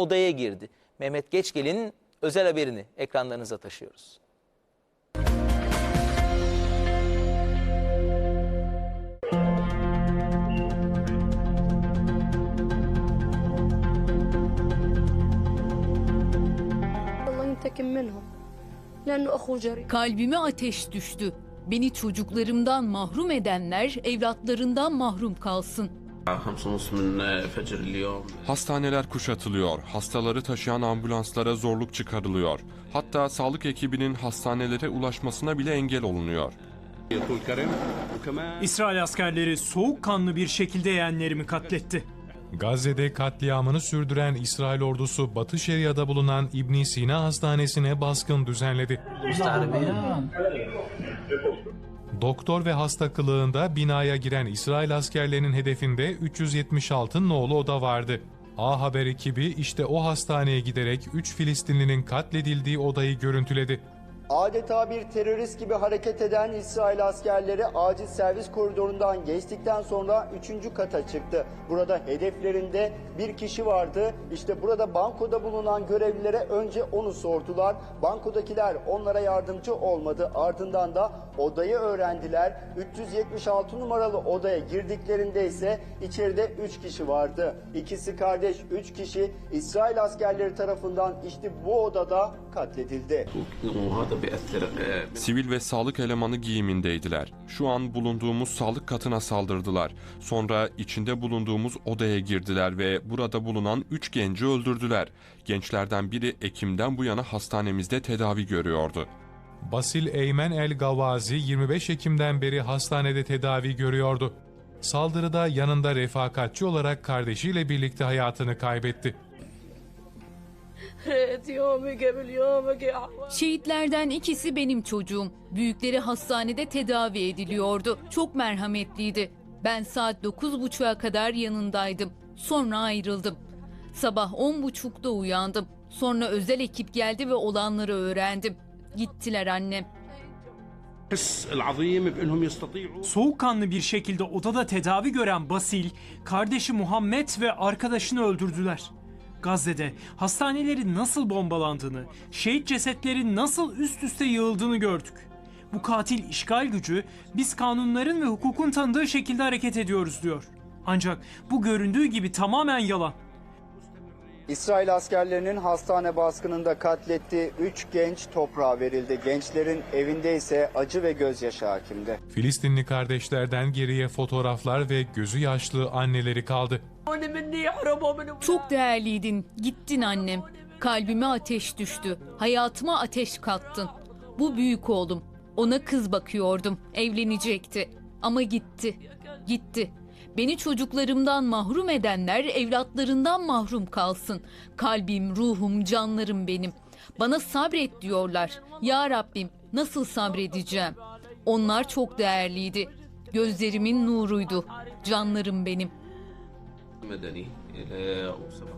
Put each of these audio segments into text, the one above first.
odaya girdi. Mehmet Geçgel'in özel haberini ekranlarınıza taşıyoruz. Kalbime ateş düştü. Beni çocuklarımdan mahrum edenler evlatlarından mahrum kalsın. Hastaneler kuşatılıyor, hastaları taşıyan ambulanslara zorluk çıkarılıyor. Hatta sağlık ekibinin hastanelere ulaşmasına bile engel olunuyor. İsrail askerleri soğukkanlı bir şekilde yeğenlerimi katletti. Gazze'de katliamını sürdüren İsrail ordusu Batı Şeria'da bulunan İbn Sina Hastanesi'ne baskın düzenledi. Doktor ve hasta kılığında binaya giren İsrail askerlerinin hedefinde 376 nolu oda vardı. A Haber ekibi işte o hastaneye giderek 3 Filistinlinin katledildiği odayı görüntüledi. Adeta bir terörist gibi hareket eden İsrail askerleri acil servis koridorundan geçtikten sonra 3. kata çıktı. Burada hedeflerinde bir kişi vardı. İşte burada bankoda bulunan görevlilere önce onu sordular. Bankodakiler onlara yardımcı olmadı. Ardından da odayı öğrendiler. 376 numaralı odaya girdiklerinde ise içeride 3 kişi vardı. İkisi kardeş 3 kişi İsrail askerleri tarafından işte bu odada katledildi. E, Sivil ve sağlık elemanı giyimindeydiler. Şu an bulunduğumuz sağlık katına saldırdılar. Sonra içinde bulunduğumuz odaya girdiler ve burada bulunan 3 genci öldürdüler. Gençlerden biri Ekim'den bu yana hastanemizde tedavi görüyordu. Basil Eymen El Gavazi 25 Ekim'den beri hastanede tedavi görüyordu. Saldırıda yanında refakatçi olarak kardeşiyle birlikte hayatını kaybetti. Şehitlerden ikisi benim çocuğum. Büyükleri hastanede tedavi ediliyordu. Çok merhametliydi. Ben saat 9.30'a kadar yanındaydım. Sonra ayrıldım. Sabah 10.30'da uyandım. Sonra özel ekip geldi ve olanları öğrendim. Gittiler annem. Soğukkanlı bir şekilde odada tedavi gören Basil, kardeşi Muhammed ve arkadaşını öldürdüler. Gazze'de hastanelerin nasıl bombalandığını, şehit cesetlerin nasıl üst üste yığıldığını gördük. Bu katil işgal gücü biz kanunların ve hukukun tanıdığı şekilde hareket ediyoruz diyor. Ancak bu göründüğü gibi tamamen yalan. İsrail askerlerinin hastane baskınında katlettiği 3 genç toprağa verildi. Gençlerin evinde ise acı ve gözyaşı hakimdi. Filistinli kardeşlerden geriye fotoğraflar ve gözü yaşlı anneleri kaldı. Çok değerliydin, gittin annem. Kalbime ateş düştü, hayatıma ateş kattın. Bu büyük oğlum, ona kız bakıyordum, evlenecekti ama gitti. Gitti. Beni çocuklarımdan mahrum edenler evlatlarından mahrum kalsın. Kalbim, ruhum, canlarım benim. Bana sabret diyorlar. Ya Rabbim nasıl sabredeceğim? Onlar çok değerliydi. Gözlerimin nuruydu. Canlarım benim.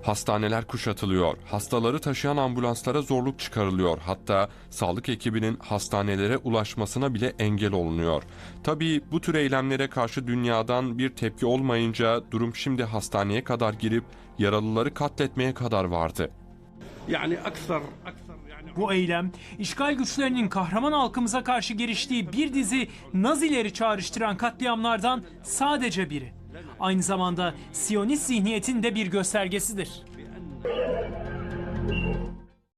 Hastaneler kuşatılıyor, hastaları taşıyan ambulanslara zorluk çıkarılıyor. Hatta sağlık ekibinin hastanelere ulaşmasına bile engel olunuyor. Tabii bu tür eylemlere karşı dünyadan bir tepki olmayınca durum şimdi hastaneye kadar girip yaralıları katletmeye kadar vardı. Yani aksar bu eylem, işgal güçlerinin kahraman halkımıza karşı giriştiği bir dizi Nazileri çağrıştıran katliamlardan sadece biri. Aynı zamanda Siyonist zihniyetin de bir göstergesidir.